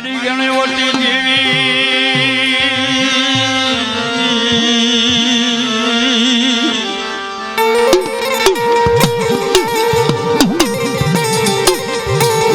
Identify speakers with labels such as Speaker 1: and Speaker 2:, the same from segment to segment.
Speaker 1: મારી ગણે ઓટી દેવી.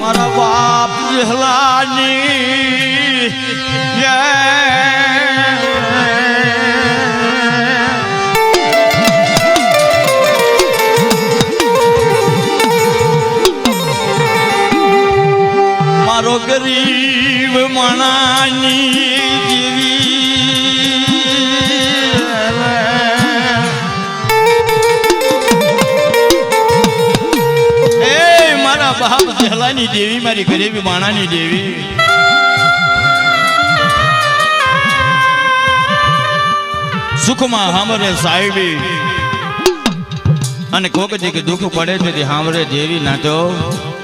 Speaker 1: મારા બાપ જહલાની મારો ગરીબ મારા બાપ જલાની દેવી, મારી ગરીબી માણાની દેવી. સુખમાં હામરે સાહેબી અને કોક કે દુઃખ પડે તેથી હામરે દેવી ના દુઃખની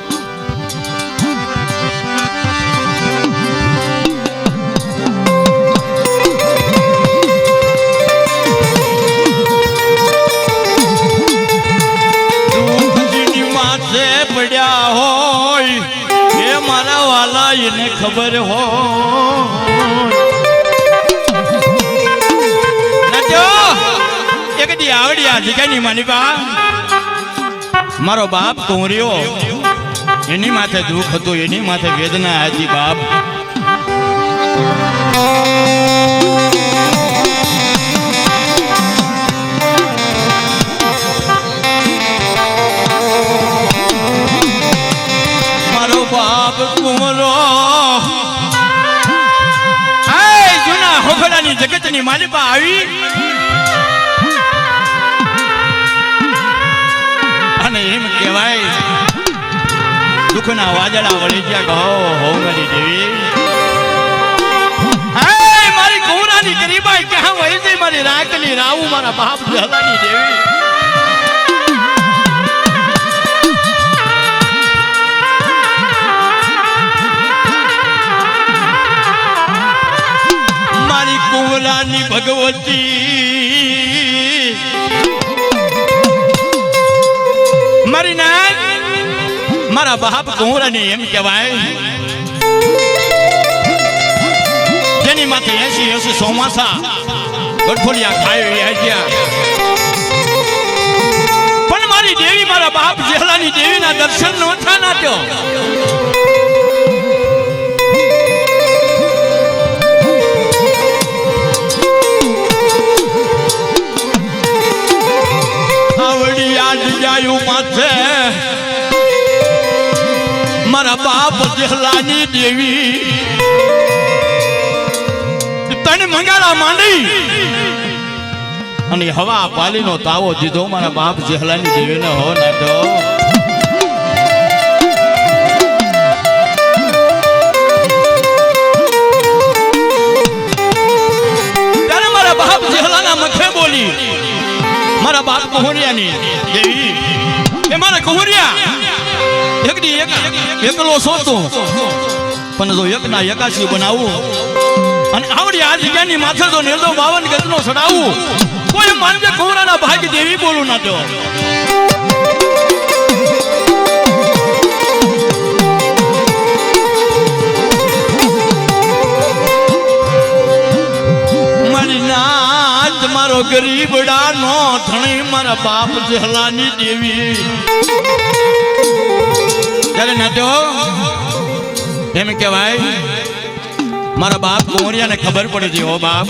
Speaker 1: પડ્યા હોય, એ મારા વાલા એને ખબર હોય. એક દી આવડી આ જગ્યાની બા મારો બાપ કોર્યો એની માથે દુઃખ હતું, એની માથે વેદના હતી બાપ. હોફળાની માલી પા આવી. અને એમ કહેવાય, દુઃખના વાદળા વળી ગયા કહો હો મારી દેવી મારી કુંવરાની ગરીબાઈ ક્યાં જઈ મારી રાખની રાવું મારા બાપ દાદાની દેવી મારી કુંવરાની ભગવતી. મારી નાન મારા બાપ કુંવરાની એમ કહેવાય, જેની માથે એસી એસી ચોમાસા ગઠોલિયા ખાય ગયા પણ મારી દેવી, મારા બાપ જેલાની દેવીના દર્શન નો થા બાપ જેહલાની દેવી. તને મંગાળા માંડી. અને હવા પાલીનો તાવો દીધો, મારા બાપ જેહલાની દેવીને, હો ત્યારે મારા બાપ જેહલાના મથે બોલી, મારા બાપ કહોરિયાની દેવી, એ મારા કહોરિયા એક એકલો સોતો. પણ જો એકના એકાશી બનાવું અને આવડી આ જગ્યાની માથે જો નિર્દો બાવન ગજનો સડાવું કોઈ માનજે કહોરાના ભાગ દેવી બોલું ના તો મારો ગરીબડા નો ધણી, મારા બાપ જહલાની દેવી. ત્યારે નાટ્યો એમ કહેવાય, મારા બાપ કુંવરિયાને ખબર પડે છે બાપ.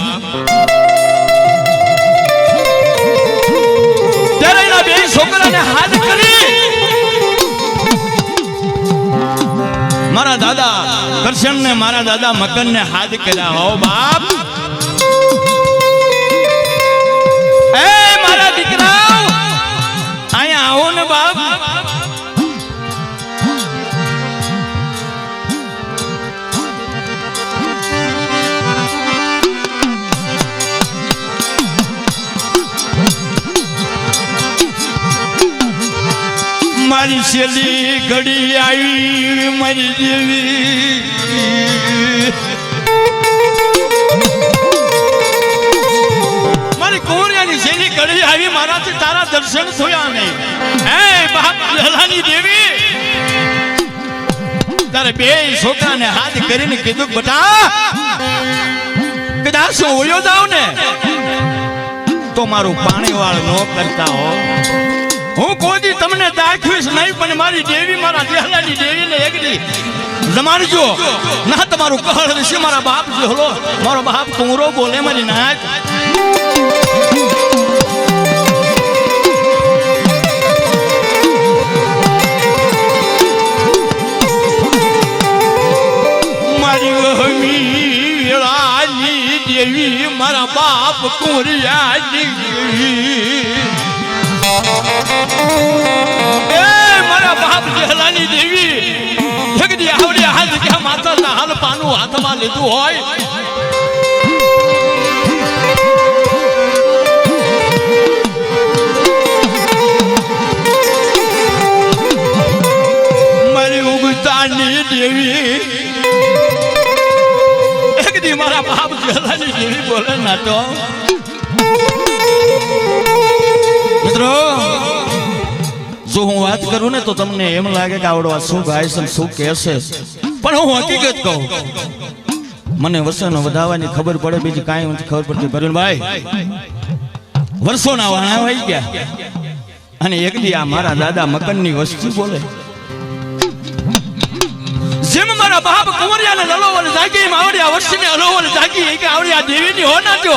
Speaker 1: મારા દાદા કરશન ને મારા દાદા મકન ને હાથ કર્યા, હો બાપ. એ મારા દીકરા અહીંયા આવો ને બાપ. મારી શેલી ઘડી આવી, મારી દેવી. મારી કોરિયાની શેલી ઘડી આવી, મારાથી તારા દર્શન થયા નહીં. હે બાપ દેવી, તારે બે છોકરાને હાથ કરીને કીધું બટા, કદાચ હું ઓળ્યો જાવ ને, તો મારું પાણી વાળ ન કરતા હો. હું કોઈ નહીં, પણ મારી દેવી, મારા જેહલાની દેવીને એક દી જમાડજો. ના, તમારું કહળ વિશે મારા બાપ જેહલો મારો બાપ કુંરો બોલે મારી નાચ મારી બાપ કુંરિયા બાપ જેહલાની દેવી જગદી આવડી હાલ કે માતાના હાલ પાનું હાથમાં લીધું હોય. ઉગતાની દેવી એક દી મારા બાપ જેલાની દેવી બોલે ના તો. જો હું વાત કરું ને તો તમને એમ લાગે કે આવડવા શું ગાય છે શું કહેશે પણ હું હકીકત કહું. મને વસનો વધાવવાની ખબર પડે, બીજી કાંઈ નથી ખબર પડતી. ભરુણભાઈ વર્ષોના વાણા વહી ગયા. અને એકલી આ મારા દાદા મકનની વસ્તી બોલે. જેમ મારા બાપ કુંવરિયાને લલોવલ જાગી, એમ આવડ્યા વર્ષને અલોવલ જાગી. કે આવડ્યા દેવીની હો નાચો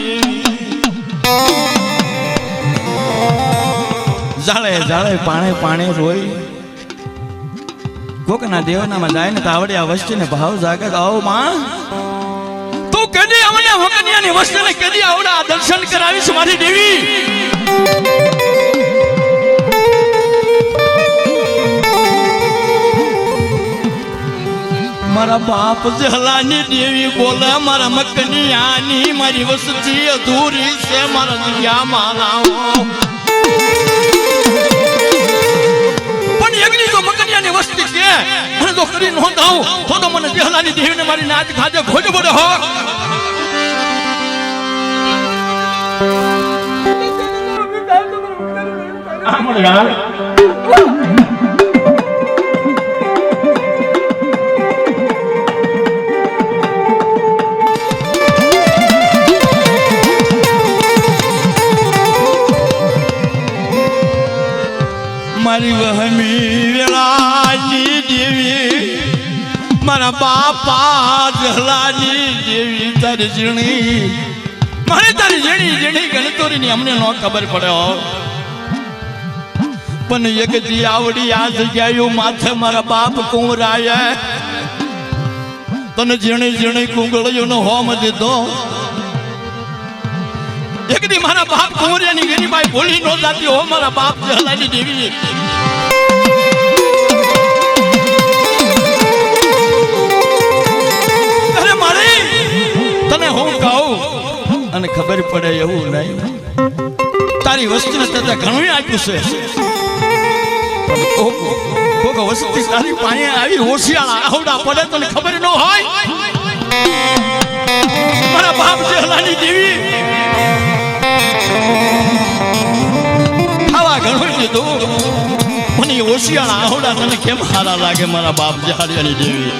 Speaker 1: જાળે જાળે પાણે પાણે રોઈ કોકના દેવનામાં જાય ને તો આવડે આ વસ્તીને ભાવ જાગે આવો માં. તું કદી અમને વકનિયાની વસ્તીને કદી આવડા દર્શન કરાવીશ મારી દેવી. મારા બાપ જહલાની દેવી બોલે, મારા મકની આની મારી વસ્તી અધૂરી છે, મારા દિયા માનાઓ મકનિયાની કે? મને જો કરી નોંધાવું તો તો મને જહલાની દેવીને મારી નાચ ખાજે ખોજ પડે હો. મારી વહમી બાપા જહલાની દેવી તારી ઝીણી ગણતોરીની અમને ન ખબર પડ્યો પણ એક દી આવડી આ જગ્યાએ માથે મારા બાપ કુંવરાય તને જીણી જીણી ઝીણી કુંગળીઓનો હોમ દીધો. એક દી મારા બાપ કુંવરિયાની ગરીબાઈ ભૂલી નો જાતી હો, મારા બાપ જલાની દેવી હું કહું? અને ખબર પડે એવું નહીં. તારી વસ્તુને તને ઘણું આપ્યું છે. કોક તારી પાસે આવી હોશિયાર આવડા પડે તને ખબર ન હોય? મારા બાપ જહલાની દેવી. ખાવા ઘણું દીધું મને એ હોશિયાર આવડા તને કેમ સારા લાગે મારા બાપ જહાડિયાની દેવી?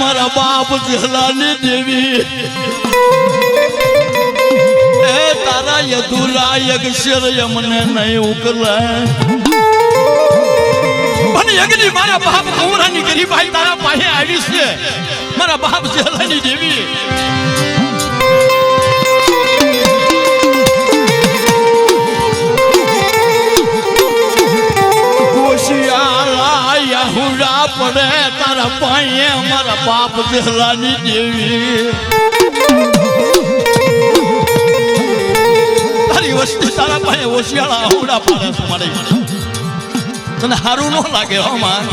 Speaker 1: મારા બાપ જલાની દેવી. એ તારા યદુરા યક્ષર મને નહીં ઉકલે. અને યજ્ઞી મારા બાપ કુંવરાની ગરીબાઈ તારા પાસે આવી છે. મારા બાપ જહલાની દેવી. પડે તારા પાયે અમારા બાપ જહલાની દેવી. તારી વસ્તુ તારા પાસે ઓશિયાળા આવડા પાડે છે મારે તને સારું ન લાગે હો માં.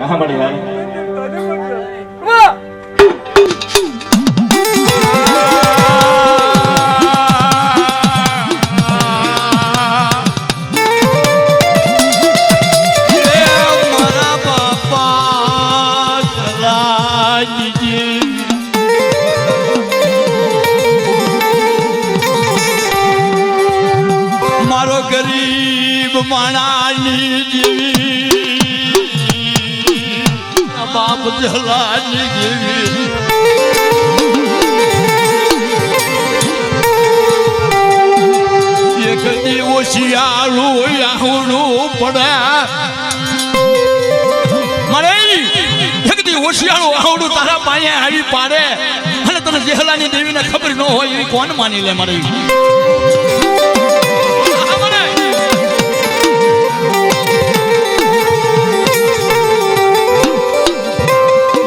Speaker 2: હા મળી
Speaker 1: શિયાળું આહુડું પડે. મારે એક દી શિયાળું આહુડું તારા પાસે આવી પાડે. અને તને જેહલાની દેવીને ખબર ન હોય એવી કોણ માની લે મારે.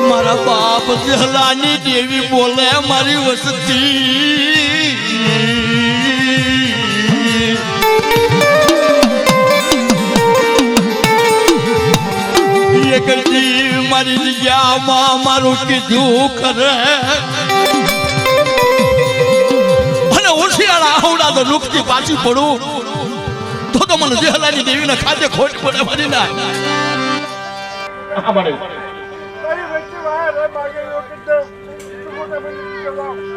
Speaker 1: મારા બાપ જેહલાની દેવી બોલે મારી વસતી. એક દી મારી જગ્યામાં મારું કીધું કરે અને હોશિયાળ આવડા તો રૂપથી પાછી પડું. તો તો મને જેહલાની દેવીને ખાતે ખોટ પડે મારી ના.
Speaker 3: મોટા બની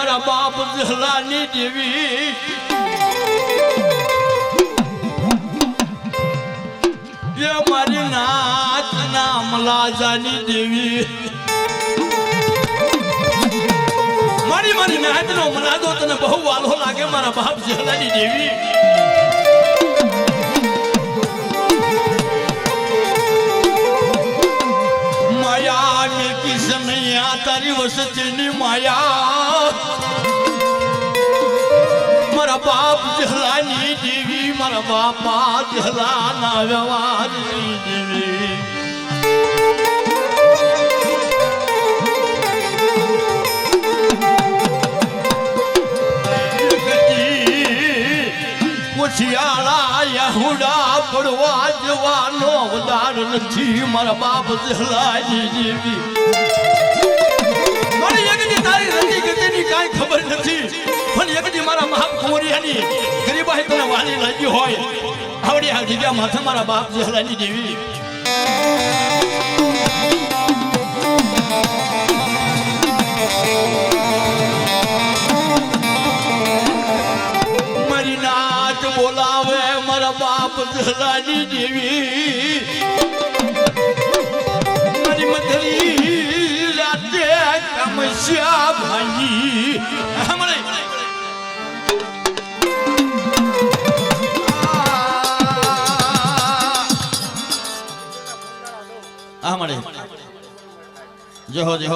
Speaker 1: મારા બાપ જલાની દેવી. એ મારી નાથ નામ લાજાની દેવી. મારી મારી નાથ નો મનાદો તને બહુ વાલો લાગે, મારા બાપ જલાની દેવી. માયા મેકી સમયા તારી વસતીની માયા. બાપ જલાની દેવી મારા બાપા જલાના વ્યવહારની દેવી ઉછિયાળા યહુડા પડવા જવાનો વધાર નથી, મારા બાપ જહલાની દેવી મારી એકની તારી રતી કાંઈ ખબર નથી, પણ મારા મહાકુંવરિયાની ગરીબાઈ તને વાલી લાગી હોય. આવડી આ જગ્યા માથે મારા બાપ જહલાની દેવી બાપ દેવી મધરી રાતે કમશ્યા ભાઈ. મળે. જય હો જય